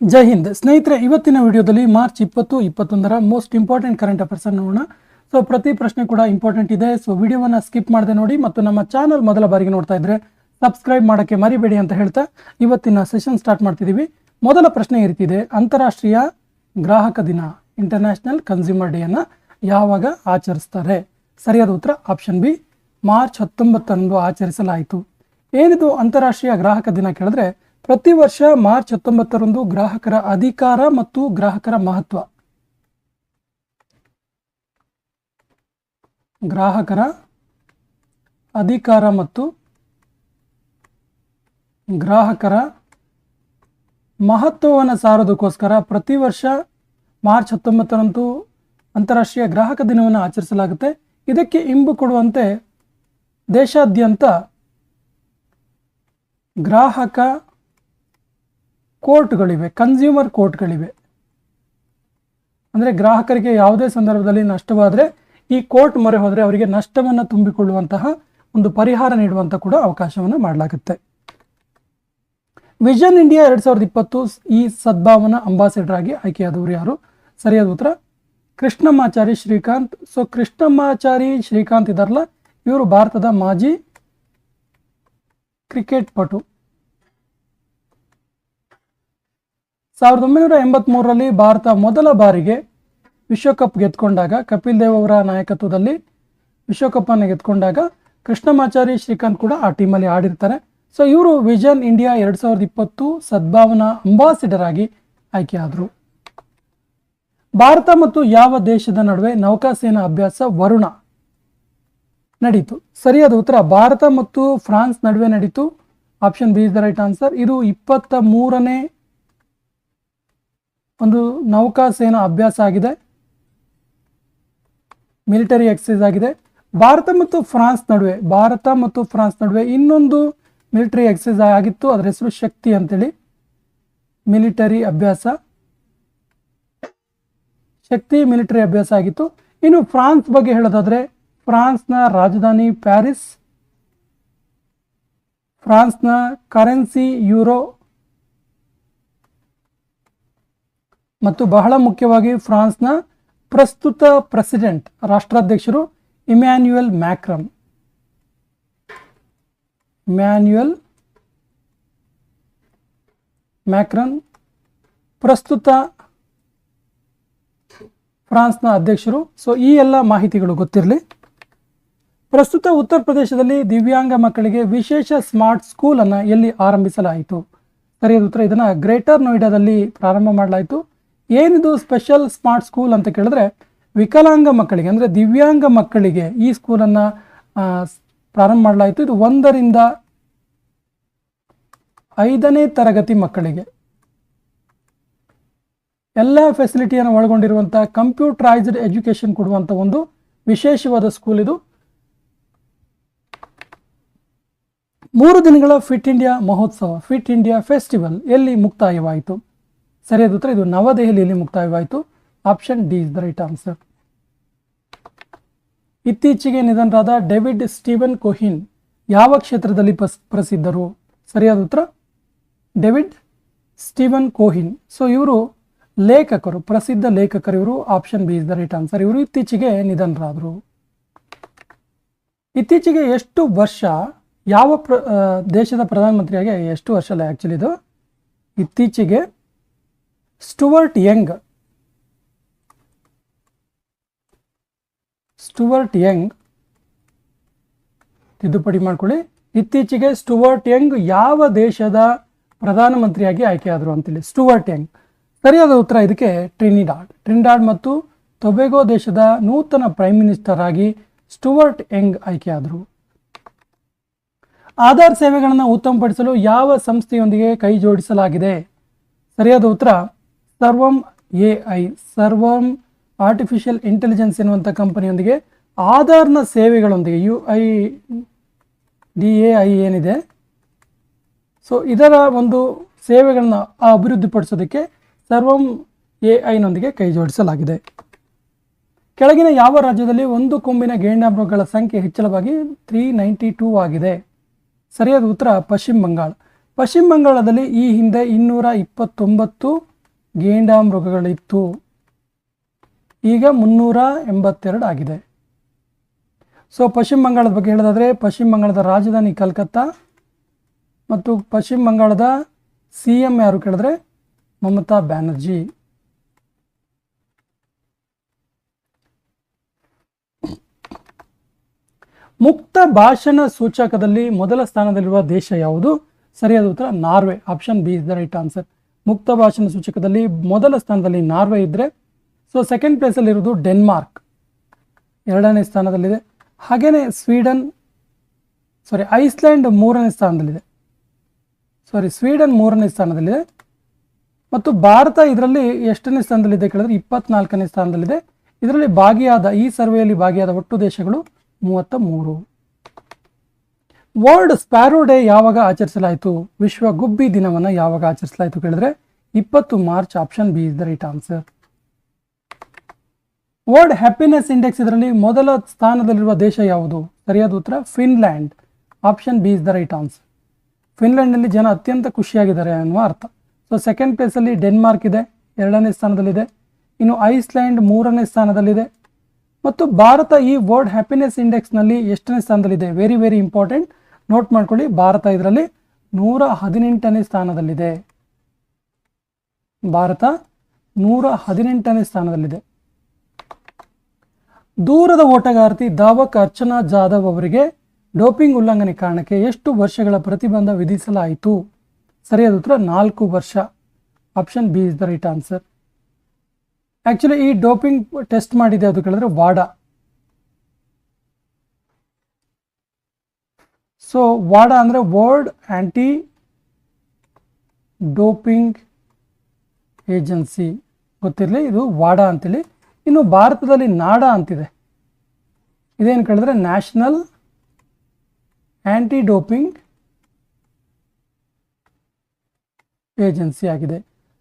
ಜೈ ಹಿಂದ್. ಸ್ನೇಹಿತರೆ, ಇವತ್ತಿನ ವಿಡಿಯೋದಲ್ಲಿ ಮಾರ್ಚ್ ಇಪ್ಪತ್ತು, ಇಪ್ಪತ್ತೊಂದರ ಮೋಸ್ಟ್ ಇಂಪಾರ್ಟೆಂಟ್ ಕರೆಂಟ್ ಅಫೇರ್ಸ್ ನೋಡೋಣ. ಸೊ ಪ್ರತಿ ಪ್ರಶ್ನೆ ಕೂಡ ಇಂಪಾರ್ಟೆಂಟ್ ಇದೆ. ಸೊ ವಿಡಿಯೋವನ್ನು ಸ್ಕಿಪ್ ಮಾಡದೆ ನೋಡಿ ಮತ್ತು ನಮ್ಮ ಚಾನಲ್ ಮೊದಲ ಬಾರಿಗೆ ನೋಡ್ತಾ ಇದ್ರೆ ಸಬ್ಸ್ಕ್ರೈಬ್ ಮಾಡೋಕ್ಕೆ ಮರಿಬೇಡಿ ಅಂತ ಹೇಳ್ತಾ ಇವತ್ತಿನ ಸೆಷನ್ ಸ್ಟಾರ್ಟ್ ಮಾಡ್ತಿದ್ದೀವಿ. ಮೊದಲ ಪ್ರಶ್ನೆ ಈ ರೀತಿ ಇದೆ. ಅಂತಾರಾಷ್ಟ್ರೀಯ ಗ್ರಾಹಕ ದಿನ ಇಂಟರ್ನ್ಯಾಷನಲ್ ಕನ್ಸ್ಯೂಮರ್ ಡೇ ಅನ್ನು ಯಾವಾಗ ಆಚರಿಸ್ತಾರೆ? ಸರಿಯಾದ ಉತ್ತರ ಆಪ್ಷನ್ ಬಿ ಮಾರ್ಚ್ ಹತ್ತೊಂಬತ್ತರಂದು ಆಚರಿಸಲಾಯಿತು. ಏನಿದು ಅಂತಾರಾಷ್ಟ್ರೀಯ ಗ್ರಾಹಕ ದಿನ ಕೇಳಿದ್ರೆ ಪ್ರತಿ ವರ್ಷ ಮಾರ್ಚ್ ಹತ್ತೊಂಬತ್ತರಂದು ಗ್ರಾಹಕರ ಅಧಿಕಾರ ಮತ್ತು ಗ್ರಾಹಕರ ಮಹತ್ವ. ಗ್ರಾಹಕರ ಅಧಿಕಾರ ಮತ್ತು ಗ್ರಾಹಕರ ಮಹತ್ವವನ್ನು ಸಾರೋದಕ್ಕೋಸ್ಕರ ಪ್ರತಿ ವರ್ಷ ಮಾರ್ಚ್ ಹತ್ತೊಂಬತ್ತರಂದು ಅಂತಾರಾಷ್ಟ್ರೀಯ ಗ್ರಾಹಕ ದಿನವನ್ನು ಆಚರಿಸಲಾಗುತ್ತೆ. ಇದಕ್ಕೆ ಇಂಬು ಕೊಡುವಂತೆ ದೇಶಾದ್ಯಂತ ಗ್ರಾಹಕ ಕೋರ್ಟ್ಗಳಿವೆ ಕನ್ಸ್ಯೂಮರ್ ಕೋರ್ಟ್ಗಳಿವೆ. ಅಂದರೆ ಗ್ರಾಹಕರಿಗೆ ಯಾವುದೇ ಸಂದರ್ಭದಲ್ಲಿ ನಷ್ಟವಾದರೆ ಈ ಕೋರ್ಟ್ ಮೊರೆ ಹೋದರೆ ಅವರಿಗೆ ನಷ್ಟವನ್ನು ತುಂಬಿಕೊಳ್ಳುವಂತಹ ಒಂದು ಪರಿಹಾರ ನೀಡುವಂಥ ಕೂಡ ಅವಕಾಶವನ್ನು ಮಾಡಲಾಗುತ್ತೆ. ವಿಷನ್ ಇಂಡಿಯಾ ಎರಡು ಸಾವಿರದ ಇಪ್ಪತ್ತು ಈ ಸದ್ಭಾವನಾ ಅಂಬಾಸಿಡರ್ ಆಗಿ ಆಯ್ಕೆಯಾದವರು ಯಾರು? ಸರಿಯಾದ ಉತ್ತರ? ಕೃಷ್ಣಮಾಚಾರಿ ಶ್ರೀಕಾಂತ್. ಸೊ ಕೃಷ್ಣಮಾಚಾರಿ ಶ್ರೀಕಾಂತ್ ಇದಾರಲ್ಲ, ಇವರು ಭಾರತದ ಮಾಜಿ ಕ್ರಿಕೆಟ್ ಪಟು. ಸಾವಿರದ ಒಂಬೈನೂರ ಎಂಬತ್ಮೂರರಲ್ಲಿ ಭಾರತ ಮೊದಲ ಬಾರಿಗೆ ವಿಶ್ವಕಪ್ ಗೆದ್ಕೊಂಡಾಗ ಕಪಿಲ್ ದೇವ್ ಅವರ ನಾಯಕತ್ವದಲ್ಲಿ ವಿಶ್ವಕಪ್ಪನ್ನು ಗೆದ್ಕೊಂಡಾಗ ಕೃಷ್ಣಮಾಚಾರಿ ಶ್ರೀಕಾಂತ್ ಕೂಡ ಆ ಟೀಮಲ್ಲಿ ಆಡಿರ್ತಾರೆ. ಸೊ ಇವರು ವಿಜನ್ ಇಂಡಿಯಾ ಎರಡು ಸಾವಿರದ ಇಪ್ಪತ್ತು ಸದ್ಭಾವನಾ ಅಂಬಾಸಿಡರ್ ಆಗಿ ಆಯ್ಕೆಯಾದರು ಭಾರತ ಮತ್ತು ಯಾವ ದೇಶದ ನಡುವೆ ನೌಕಾಸೇನಾ ಅಭ್ಯಾಸ ವರುಣ ನಡೀತು. ಸರಿಯಾದ ಉತ್ತರ, ಭಾರತ ಮತ್ತು ಫ್ರಾನ್ಸ್ ನಡುವೆ ನಡೀತು. Option B is the right answer ಇದು ಇಪ್ಪತ್ತ ಮೂರನೇ ಒಂದು ನೌಕಾಸೇನಾ ಅಭ್ಯಾಸ ಆಗಿದೆ. ಮಿಲಿಟರಿ ಎಕ್ಸೈಸ್ ಆಗಿದೆ. ಭಾರತ ಮತ್ತು ಫ್ರಾನ್ಸ್ ನಡುವೆ, ಭಾರತ ಮತ್ತು ಫ್ರಾನ್ಸ್ ನಡುವೆ ಇನ್ನೊಂದು ಮಿಲಿಟರಿ ಎಕ್ಸೈಸ್ ಆಗಿತ್ತು. ಅದರ ಹೆಸರು ಶಕ್ತಿ ಅಂತೇಳಿ. ಮಿಲಿಟರಿ ಅಭ್ಯಾಸ. ಶಕ್ತಿ ಮಿಲಿಟರಿ ಅಭ್ಯಾಸ ಆಗಿತ್ತು. ಇನ್ನು ಫ್ರಾನ್ಸ್ ಬಗ್ಗೆ ಹೇಳೋದಾದ್ರೆ, ಫ್ರಾನ್ಸ್ನ ರಾಜಧಾನಿ ಪ್ಯಾರಿಸ್, ಫ್ರಾನ್ಸ್ನ ಕರೆನ್ಸಿ ಯೂರೋ ಮತ್ತು ಬಹಳ ಮುಖ್ಯವಾಗಿ ಫ್ರಾನ್ಸ್ನ ಪ್ರಸ್ತುತ ಪ್ರೆಸಿಡೆಂಟ್, ರಾಷ್ಟ್ರಾಧ್ಯಕ್ಷರು ಇಮ್ಯಾನ್ಯುಯಲ್ ಮ್ಯಾಕ್ರಮ್ ಮ್ಯಾನ್ಯುಯಲ್ ಮ್ಯಾಕ್ರನ್ ಪ್ರಸ್ತುತ ಫ್ರಾನ್ಸ್ನ ಅಧ್ಯಕ್ಷರು. ಸೊ ಈ ಎಲ್ಲ ಮಾಹಿತಿಗಳು ಗೊತ್ತಿರಲಿ. ಪ್ರಸ್ತುತ ಉತ್ತರ ಪ್ರದೇಶದಲ್ಲಿ ದಿವ್ಯಾಂಗ ಮಕ್ಕಳಿಗೆ ವಿಶೇಷ ಸ್ಮಾರ್ಟ್ ಸ್ಕೂಲನ್ನು ಎಲ್ಲಿ ಆರಂಭಿಸಲಾಯಿತು? ಸರಿಯಾದ ಉತ್ತರ ಇದನ್ನು ಗ್ರೇಟರ್ ನೋಯ್ಡಾದಲ್ಲಿ ಪ್ರಾರಂಭ ಮಾಡಲಾಯಿತು. ಏನಿದು ಸ್ಪೆಷಲ್ ಸ್ಮಾರ್ಟ್ ಸ್ಕೂಲ್ ಅಂತ ಕೇಳಿದ್ರೆ ವಿಕಲಾಂಗ ಮಕ್ಕಳಿಗೆ, ಅಂದರೆ ದಿವ್ಯಾಂಗ ಮಕ್ಕಳಿಗೆ ಈ ಸ್ಕೂಲನ್ನು ಪ್ರಾರಂಭ ಮಾಡಲಾಯಿತು. ಇದು ಒಂದರಿಂದ ಐದನೇ ತರಗತಿ ಮಕ್ಕಳಿಗೆ. ಎಲ್ಲ ಫೆಸಿಲಿಟಿಯನ್ನು ಒಳಗೊಂಡಿರುವಂಥ ಕಂಪ್ಯೂಟರೈಸ್ಡ್ ಎಜುಕೇಷನ್ ಕೊಡುವಂಥ ಒಂದು ವಿಶೇಷವಾದ ಸ್ಕೂಲ್ ಇದು. ಮೂರು ದಿನಗಳ ಫಿಟ್ ಇಂಡಿಯಾ ಮಹೋತ್ಸವ ಫಿಟ್ ಇಂಡಿಯಾ ಫೆಸ್ಟಿವಲ್ ಎಲ್ಲಿ ಮುಕ್ತಾಯವಾಯಿತು? ಸರಿಯಾದ ಉತ್ತರ ಇದು ನವದೆಹಲಿಯಲ್ಲಿ ಮುಕ್ತಾಯವಾಯಿತು. Option D is the right answer. ಇತ್ತೀಚೆಗೆ ನಿಧನರಾದ ಡೇವಿಡ್ ಸ್ಟೀವನ್ ಕೊಹಿನ್ ಯಾವ ಕ್ಷೇತ್ರದಲ್ಲಿ ಪ್ರಸಿದ್ಧರು? ಸರಿಯಾದ ಉತ್ತರ? David Steven ಕೋಹಿನ್. ಸೊ ಇವರು ಲೇಖಕರು, ಪ್ರಸಿದ್ಧ ಲೇಖಕರು ಇವರು. Option B is the right answer. ಇವರು ಇತ್ತೀಚೆಗೆ ನಿಧನರಾದರು. ಇತ್ತೀಚೆಗೆ ಎಷ್ಟು ವರ್ಷ ಯಾವ ಪ್ರ ದೇಶದ ಪ್ರಧಾನಮಂತ್ರಿಯಾಗಿ ಎಷ್ಟು ವರ್ಷ ಆ್ಯಕ್ಚುಲಿ ಇದು? ಇತ್ತೀಚೆಗೆ ಸ್ಟುವರ್ಟ್ ಯಂಗ್ ಸ್ಟುವರ್ಟ್ ಯಂಗ್ ತಿದ್ದುಪಡಿ ಮಾಡ್ಕೊಳ್ಳಿ. ಇತ್ತೀಚೆಗೆ ಸ್ಟುವರ್ಟ್ ಯಂಗ್ ಯಾವ ದೇಶದ ಪ್ರಧಾನಮಂತ್ರಿಯಾಗಿ ಆಯ್ಕೆಯಾದರು ಅಂತೇಳಿ. ಸ್ಟುವರ್ಟ್ ಯಂಗ್ ಸರಿಯಾದ ಉತ್ತರ ಇದಕ್ಕೆ ಟ್ರಿನಿಡಾಡ್ ಟ್ರಿನಿಡಾಡ್ ಮತ್ತು ತೊಬೆಗೋ ದೇಶದ ನೂತನ ಪ್ರೈಮ್ ಮಿನಿಸ್ಟರ್ ಆಗಿ ಸ್ಟುವರ್ಟ್ ಯಂಗ್ ಆಯ್ಕೆಯಾದರು. ಆಧಾರ್ ಸೇವೆಗಳನ್ನು ಉತ್ತಮಪಡಿಸಲು ಯಾವ ಸಂಸ್ಥೆಯೊಂದಿಗೆ ಕೈ ಜೋಡಿಸಲಾಗಿದೆ? ಸರಿಯಾದ ಉತ್ತರ Sarvam A I, Sarvam artificial intelligence ಎನ್ನುವಂಥ ಕಂಪನಿಯೊಂದಿಗೆ ಆಧಾರ್ನ ಸೇವೆಗಳೊಂದಿಗೆ, U I D A I ಏನಿದೆ? ಸೊ ಇದರ ಒಂದು ಸೇವೆಗಳನ್ನು ಅಭಿವೃದ್ಧಿಪಡಿಸೋದಕ್ಕೆ ಸರ್ವಂ ಎ ಐನೊಂದಿಗೆ ಕೈ ಜೋಡಿಸಲಾಗಿದೆ. ಕೆಳಗಿನ ಯಾವ ರಾಜ್ಯದಲ್ಲಿ ಒಂದು ಕೊಂಬಿನ ಗೇಂಡಾಮೃಗಗಳ ಸಂಖ್ಯೆ ಹೆಚ್ಚಳವಾಗಿ ತ್ರೀ ನೈಂಟಿ ಟೂ ಆಗಿದೆ? ಸರಿಯಾದ ಉತ್ತರ ಪಶ್ಚಿಮ ಬಂಗಾಳ. ಪಶ್ಚಿಮ ಬಂಗಾಳದಲ್ಲಿ ಈ ಹಿಂದೆ ಇನ್ನೂರ ಇಪ್ಪತ್ತೊಂಬತ್ತು ಗೇಂಡಾಮೃಗಗಳಿತ್ತು ಈಗ ಮುನ್ನೂರ ಎಂಬತ್ತೆರಡು ಆಗಿದೆ. ಸೊ ಪಶ್ಚಿಮ ಬಂಗಾಳದ ಬಗ್ಗೆ ಹೇಳೋದಾದರೆ, ಪಶ್ಚಿಮ ಬಂಗಾಳದ ರಾಜಧಾನಿ ಕಲ್ಕತ್ತಾ ಮತ್ತು ಪಶ್ಚಿಮ ಬಂಗಾಳದ ಸಿ ಎಂ ಯಾರು ಕೇಳಿದ್ರೆ, ಮಮತಾ ಬ್ಯಾನರ್ಜಿ. ಮುಕ್ತ ಭಾಷಣ ಸೂಚಕದಲ್ಲಿ ಮೊದಲ ಸ್ಥಾನದಲ್ಲಿರುವ ದೇಶ ಯಾವುದು? ಸರಿಯಾದ ಉತ್ತರ Norway. Option B is the right answer ಮುಕ್ತ ಭಾಷಣ ಸೂಚಕದಲ್ಲಿ ಮೊದಲ ಸ್ಥಾನದಲ್ಲಿ ನಾರ್ವೆ ಇದ್ದರೆ ಸೊ ಸೆಕೆಂಡ್ ಪ್ಲೇಸಲ್ಲಿರೋದು ಡೆನ್ಮಾರ್ಕ್. ಎರಡನೇ ಸ್ಥಾನದಲ್ಲಿದೆ. ಹಾಗೆಯೇ ಸ್ವೀಡನ್ ಸಾರಿ ಐಸ್ಲ್ಯಾಂಡ್ ಮೂರನೇ ಸ್ಥಾನದಲ್ಲಿದೆ. ಸಾರಿ ಸ್ವೀಡನ್ ಮೂರನೇ ಸ್ಥಾನದಲ್ಲಿದೆ. ಮತ್ತು ಭಾರತ ಇದರಲ್ಲಿ ಎಷ್ಟನೇ ಸ್ಥಾನದಲ್ಲಿದೆ ಕೇಳಿದ್ರೆ ಇಪ್ಪತ್ನಾಲ್ಕನೇ ಸ್ಥಾನದಲ್ಲಿದೆ. ಇದರಲ್ಲಿ ಭಾಗಿಯಾದ, ಈ ಸರ್ವೆಯಲ್ಲಿ ಭಾಗಿಯಾದ ಒಟ್ಟು ದೇಶಗಳು ಮೂವತ್ತ ಮೂರು. ವರ್ಲ್ಡ್ ಸ್ಪ್ಯಾರೋ ಡೇ ಯಾವಾಗ ಆಚರಿಸಲಾಯಿತು? ವಿಶ್ವ ಗುಬ್ಬಿ ದಿನವನ್ನು ಯಾವಾಗ ಆಚರಿಸಲಾಯಿತು ಕೇಳಿದ್ರೆ ಇಪ್ಪತ್ತು March option B is the right answer. World happiness index ಇದರಲ್ಲಿ ಮೊದಲ ಸ್ಥಾನದಲ್ಲಿರುವ ದೇಶ ಯಾವುದು? ಸರಿಯಾದ ಉತ್ತರ, Finland. Option B is the right answer. ಫಿನ್ಲ್ಯಾಂಡ್ನಲ್ಲಿ ಜನ ಅತ್ಯಂತ ಖುಷಿಯಾಗಿದ್ದಾರೆ ಅನ್ನುವ ಅರ್ಥ. ಸೊ, ಸೆಕೆಂಡ್ ಪ್ಲೇಸಲ್ಲಿ ಡೆನ್ಮಾರ್ಕ್ ಇದೆ, ಎರಡನೇ ಸ್ಥಾನದಲ್ಲಿದೆ. ಇನ್ನು ಐಸ್ಲ್ಯಾಂಡ್ ಮೂರನೇ ಸ್ಥಾನದಲ್ಲಿದೆ. ಮತ್ತು ಭಾರತ ಈ ವರ್ಲ್ಡ್ ಹ್ಯಾಪಿನೆಸ್ ಇಂಡೆಕ್ಸ್ನಲ್ಲಿ ಎಷ್ಟನೇ ಸ್ಥಾನದಲ್ಲಿದೆ? Very very important. ನೋಟ್ ಮಾಡ್ಕೊಳ್ಳಿ, ಭಾರತ ಇದರಲ್ಲಿ ನೂರ ಹದಿನೆಂಟನೇ ಸ್ಥಾನದಲ್ಲಿದೆ. ಭಾರತ ನೂರ ಹದಿನೆಂಟನೇ ಸ್ಥಾನದಲ್ಲಿದೆ. ದೂರದ ಓಟಗಾರ್ತಿ ಧಾವಕ್ ಅರ್ಚನಾ ಜಾಧವ್ ಅವರಿಗೆ ಡೋಪಿಂಗ್ ಉಲ್ಲಂಘನೆ ಕಾರಣಕ್ಕೆ ಎಷ್ಟು ವರ್ಷಗಳ ಪ್ರತಿಬಂಧ ವಿಧಿಸಲಾಯಿತು? ಸರಿಯಾದ ಉತ್ತರ, ನಾಲ್ಕು ವರ್ಷ. Option B is the right answer actually ಈ ಡೋಪಿಂಗ್ ಟೆಸ್ಟ್ ಮಾಡಿದೆ ಅದು ಕೇಳಿದ್ರೆ ವಾಡಾ. ಸೊ ವಾಡಾ ಅಂದರೆ ವರ್ಲ್ಡ್ ಆ್ಯಂಟಿ ಡೋಪಿಂಗ್ ಏಜೆನ್ಸಿ ಗೊತ್ತಿರಲಿ? ಇದು ವಾಡಾ ಅಂತೇಳಿ. ಇನ್ನು ಭಾರತದಲ್ಲಿ ನಾಡಾ ಅಂತಿದೆ. ಇದೇನು ಕೇಳಿದ್ರೆ ನ್ಯಾಷನಲ್ ಆ್ಯಂಟಿ ಡೋಪಿಂಗ್ ಏಜೆನ್ಸಿ ಆಗಿದೆ.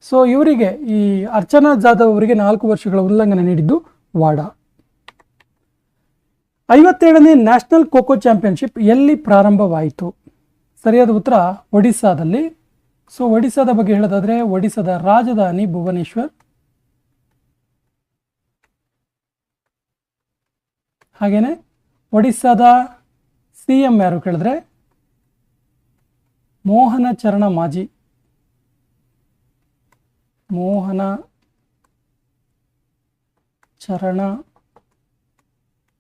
ಸೊ ಇವರಿಗೆ ಈ ಅರ್ಚನಾ ಜಾಧವ್ ಅವರಿಗೆ ನಾಲ್ಕು ವರ್ಷಗಳ ಉಲ್ಲಂಘನೆ ನೀಡಿದ್ದು ವಾಡಾ ಐವತ್ತೇಳನೇ ನ್ಯಾಷನಲ್ ಖೋಖೋ ಚಾಂಪಿಯನ್ಶಿಪ್ ಎಲ್ಲಿ ಪ್ರಾರಂಭವಾಯಿತು? ಸರಿಯಾದ ಉತ್ತರ ಒಡಿಸ್ಸಾದಲ್ಲಿ. ಸೊ, ಒಡಿಸ್ಸಾದ ಬಗ್ಗೆ ಹೇಳೋದಾದ್ರೆ ಒಡಿಸ್ಸಾದ ರಾಜಧಾನಿ ಭುವನೇಶ್ವರ್. ಹಾಗೇನೆ ಒಡಿಸ್ಸಾದ ಸಿ ಎಂ ಯಾರು ಕೇಳಿದ್ರೆ? ಮೋಹನ ಚರಣ ಮಾಜಿ. ಮೋಹನ ಚರಣ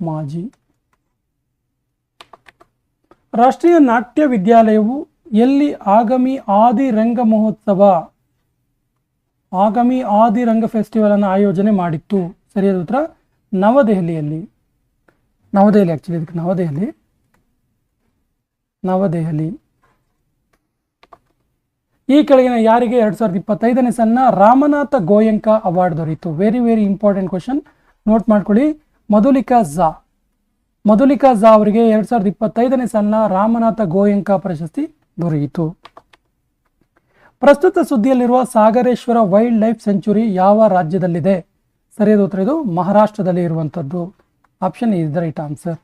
ಮಾಜಿ. ರಾಷ್ಟ್ರೀಯ ನಾಟ್ಯ ವಿದ್ಯಾಲಯವು ಎಲ್ಲಿ ಆಗಮಿ ಆದಿ ರಂಗ ಮಹೋತ್ಸವ, ಆಗಮಿ ಆದಿ ರಂಗ ಫೆಸ್ಟಿವಲ್ ಅನ್ನು ಆಯೋಜನೆ ಮಾಡಿತ್ತು. ಸರಿಯಾದ ಉತ್ತರ? ನವದೆಹಲಿಯಲ್ಲಿ. ನವದೆಹಲಿ ಆ್ಯಕ್ಚುಲಿ ಇದಕ್ಕೆ ನವದೆಹಲಿ. ನವದೆಹಲಿ. ಈ ಕೆಳಗಿನ ಯಾರಿಗೆ ಎರಡು ಸಾವಿರದ ಇಪ್ಪತ್ತೈದನೇ ಸಣ್ಣ ರಾಮನಾಥ ಗೋಯಂಕ ಅವಾರ್ಡ್ ದೊರೆಯಿತು very very important question note ಮಾಡ್ಕೊಳ್ಳಿ. ಮಧುಲಿಕಾ ಝಾ. ಮಧುಲಿಕಾ ಝಾ ಅವರಿಗೆ ಎರಡ್ ಸಾವಿರದ ಇಪ್ಪತ್ತೈದನೇ ಸಾಲಿನ ರಾಮನಾಥ ಗೋಯಂಕ ಪ್ರಶಸ್ತಿ ದೊರೆಯಿತು. ಪ್ರಸ್ತುತ ಸುದ್ದಿಯಲ್ಲಿರುವ ಸಾಗರೇಶ್ವರ ವೈಲ್ಡ್ ಲೈಫ್ ಸೆಂಚುರಿ ಯಾವ ರಾಜ್ಯದಲ್ಲಿದೆ? ಸರಿಯಾದ ಉತ್ತರ ಇದು ಮಹಾರಾಷ್ಟ್ರದಲ್ಲಿ ಇರುವಂಥದ್ದು. Option is the right answer.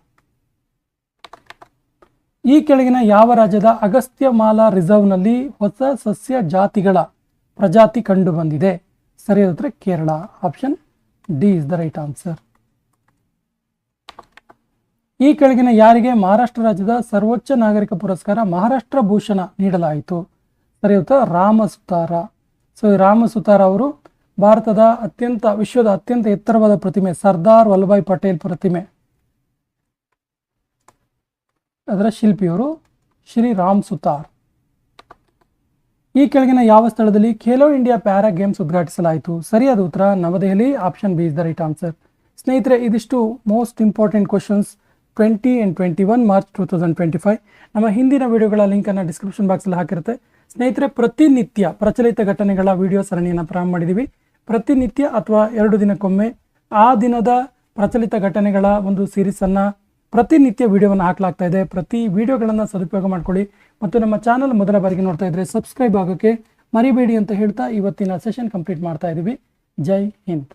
ಈ ಕೆಳಗಿನ ಯಾವ ರಾಜ್ಯದ ಅಗಸ್ತ್ಯಮಾಲಾ ರಿಸರ್ವ್ನಲ್ಲಿ ಹೊಸ ಸಸ್ಯ ಜಾತಿಗಳ ಪ್ರಜಾತಿ ಕಂಡು ಬಂದಿದೆ ಸರಿಯಾದ ಉತ್ತರ Kerala. Option D is the right answer. ಈ ಕೆಳಗಿನ ಯಾರಿಗೆ ಮಹಾರಾಷ್ಟ್ರ ರಾಜ್ಯದ ಸರ್ವೋಚ್ಚ ನಾಗರಿಕ ಪುರಸ್ಕಾರ ಮಹಾರಾಷ್ಟ್ರ ಭೂಷಣ ನೀಡಲಾಯಿತು? ಉತ್ತರ ರಾಮ ಸುತಾರ. ಸೊ ರಾಮ ಸುತಾರ ಅವರು ಭಾರತದ ಅತ್ಯಂತ, ವಿಶ್ವದ ಅತ್ಯಂತ ಎತ್ತರವಾದ ಪ್ರತಿಮೆ, ಸರ್ದಾರ್ ವಲ್ಲಭಾಯ್ ಪಟೇಲ್ ಪ್ರತಿಮೆ. ಅದರ ಶಿಲ್ಪಿಯವರು ಶ್ರೀ ರಾಮ್ ಸುತಾರ್. ಈ ಕೆಳಗಿನ ಯಾವ ಸ್ಥಳದಲ್ಲಿ ಖೇಲೋ ಇಂಡಿಯಾ ಪ್ಯಾರಾ ಗೇಮ್ಸ್ ಉದ್ಘಾಟಿಸಲಾಯಿತು? ಸರಿಯಾದ ಉತ್ತರ ನವದೆಹಲಿ, option B is the right answer. ಸ್ನೇಹಿತರೆ, ಇದಿಷ್ಟು most important questions. Twenty and twenty one March two thousand twenty five ನಮ್ಮ ಹಿಂದಿನ ವಿಡಿಯೋಗಳ ಲಿಂಕನ್ನು ಡಿಸ್ಕ್ರಿಪ್ಷನ್ ಬಾಕ್ಸಲ್ಲಿ ಹಾಕಿರುತ್ತೆ. ಸ್ನೇಹಿತರೆ, ಪ್ರತಿನಿತ್ಯ ಪ್ರಚಲಿತ ಘಟನೆಗಳ ವಿಡಿಯೋ ಸರಣಿಯನ್ನು ಪ್ರಾರಂಭ ಮಾಡಿದ್ದೀವಿ ಪ್ರತಿನಿತ್ಯ ಅಥವಾ ಎರಡು ದಿನಕ್ಕೊಮ್ಮೆ ಆ ದಿನದ ಪ್ರಚಲಿತ ಘಟನೆಗಳ ಒಂದು ಸೀರೀಸನ್ನು ಪ್ರತಿನಿತ್ಯ ವಿಡಿಯೋವನ್ನು ಹಾಕಲಾಗ್ತಾ ಇದೆ. ಪ್ರತಿ ವಿಡಿಯೋಗಳನ್ನು ಸದುಪಯೋಗ ಮಾಡ್ಕೊಳ್ಳಿ. ಮತ್ತು ನಮ್ಮ ಚಾನಲ್ ಮೊದಲ ಬಾರಿಗೆ ನೋಡ್ತಾ ಇದ್ರೆ ಸಬ್ಸ್ಕ್ರೈಬ್ ಆಗೋಕ್ಕೆ ಮರಿಬೇಡಿ ಅಂತ ಹೇಳ್ತಾ ಇವತ್ತಿನ ಸೆಷನ್ ಕಂಪ್ಲೀಟ್ ಮಾಡ್ತಾ ಇದ್ದೀವಿ ಜೈ ಹಿಂದ್.